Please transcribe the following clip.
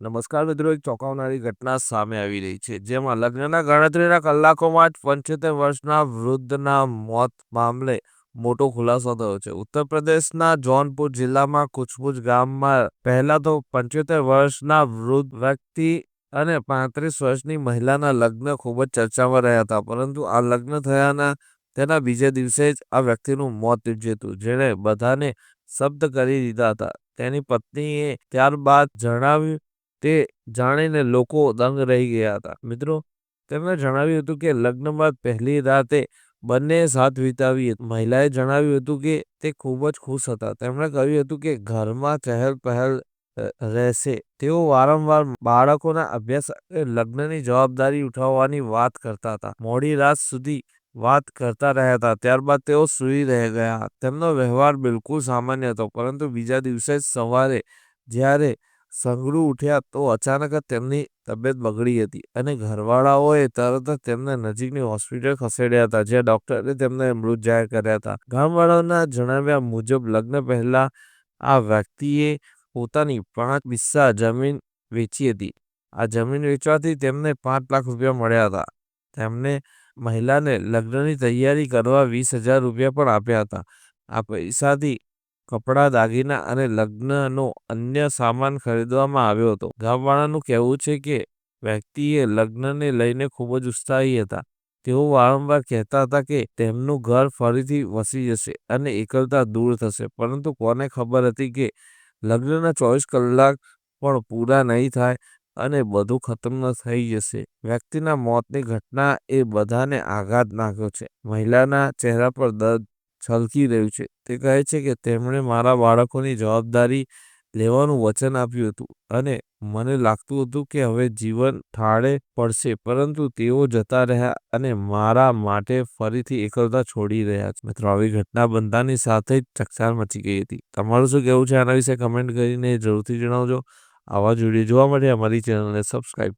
નમસ્કાર મિત્રો, એક ચોંકાવનારી ઘટના સામે આવી રહી છે, જેમાં લગ્નના ગણતરીના કલાકોમાં જ પંચોતેર વર્ષના વૃદ્ધના મોત મામલે મોટો ખુલાસો થયો છે. ઉત્તર પ્રદેશના જૌનપુર જિલ્લામાં કુછબુજ ગામમાં પહેલા તો પંચોતેર વર્ષના વૃદ્ધ વ્યક્તિ અને પાંત્રીસ વર્ષની મહિલાના લગ્ન ખૂબ જ ચર્ચામાં રહ્યા હતા, પરંતુ આ લગ્ન થયાના તેના બીજા દિવસે જ આ વ્યક્તિનું મોત નીપજ્યું જેણે બધાને શબ્દ કરી દીધા હતા. તેની પત્નીએ ત્યારબાદ જણાવ્યું તે જાણીને લોકો દંગ રહી ગયા હતા. મિત્રો, તેમણે જણાવ્યું હતું કે લગ્ન બાદ પહેલી રાતે બંને સાથ વિતાવી મહિલાએ જણાવ્યું હતું કે તે ખૂબ જ ખુશ હતા. તેમણે કહ્યું હતું કે ઘરમાં ચહેલ પહેલ રહેશે. તેઓ વારંવાર બાળકોના અભ્યાસ લગ્નની જવાબદારી ઉઠાવવાની વાત કરતા હતા. મોડી રાત સુધી વાત કરતા રહ્યા હતા. ત્યારબાદ તેઓ સૂઈ રહી ગયા. તેમનો વ્યવહાર બિલકુલ સામાન્ય હતો, પરંતુ બીજા દિવસે સવારે જ્યારે સંગડુ ઉઠ્યા તો અચાનક જ તેમની તબિયત બગડી હતી અને ઘરવાળાઓએ તરત જ તેમને નજીકની હોસ્પિટલ ખસેડ્યા હતા, જ્યાં ડોક્ટરે તેમને મૃત જાહેર કર્યા હતા. ગામવાળાઓના જણાવ્યા મુજબ, લગ્ન પહેલા આ વ્યક્તિએ પોતાની પાંચ હિસ્સા જમીન વેચી હતી. આ જમીન વેચવાથી તેમને પાંચ લાખ રૂપિયા મળ્યા હતા. તેમને મહિલાને લગ્નની તૈયારી કરવા વીસ હજાર રૂપિયા પણ આપ્યા હતા. આ પૈસાથી કપડાં દાગીના અને લગ્નનો અન્ય સામાન ખરીદવામાં આવ્યો હતો. ગામવાળાનું કહેવું છે કે, વ્યક્તિએ લગ્નને લઈને ખૂબ જ ઉત્સાહી હતા. તેઓ વારંવાર કહેતા હતા કે, તેમનું ઘર ફરીથી વસી જશે અને એકલતા દૂર થશે. પરંતુ કોને ખબર હતી કે, લગ્નના ચોવીસ કલાક પણ પૂરા નહીં થાય અને બધું ખતમ ન થઈ જશે. વ્યક્તિના મોતની ઘટના એ બધાને આઘાત નાખ્યો છે. મહિલાના ચહેરા પર દર્દ છલકી રહ્યું છે. તે કહે છે કે તેમણે મારા બાળકોની જવાબદારી લેવાનું વચન આપ્યું હતું અને મને લાગતું હતું કે હવે જીવન ઠાળે પડશે, પરંતુ તેઓ જતા રહ્યા અને મારા માટે ફરીથી એકલતા છોડી રહ્યા છે. મિત્રો, આવી ઘટના બનતાની સાથે જ ચકચાર મચી ગઈ હતી. તમારું શું કહેવું છે? આના વિશે કમેન્ટ કરીને જરૂરથી જણાવજો. આવા જ જોવા માટે અમારી ચેનલને સબસ્ક્રાઈબ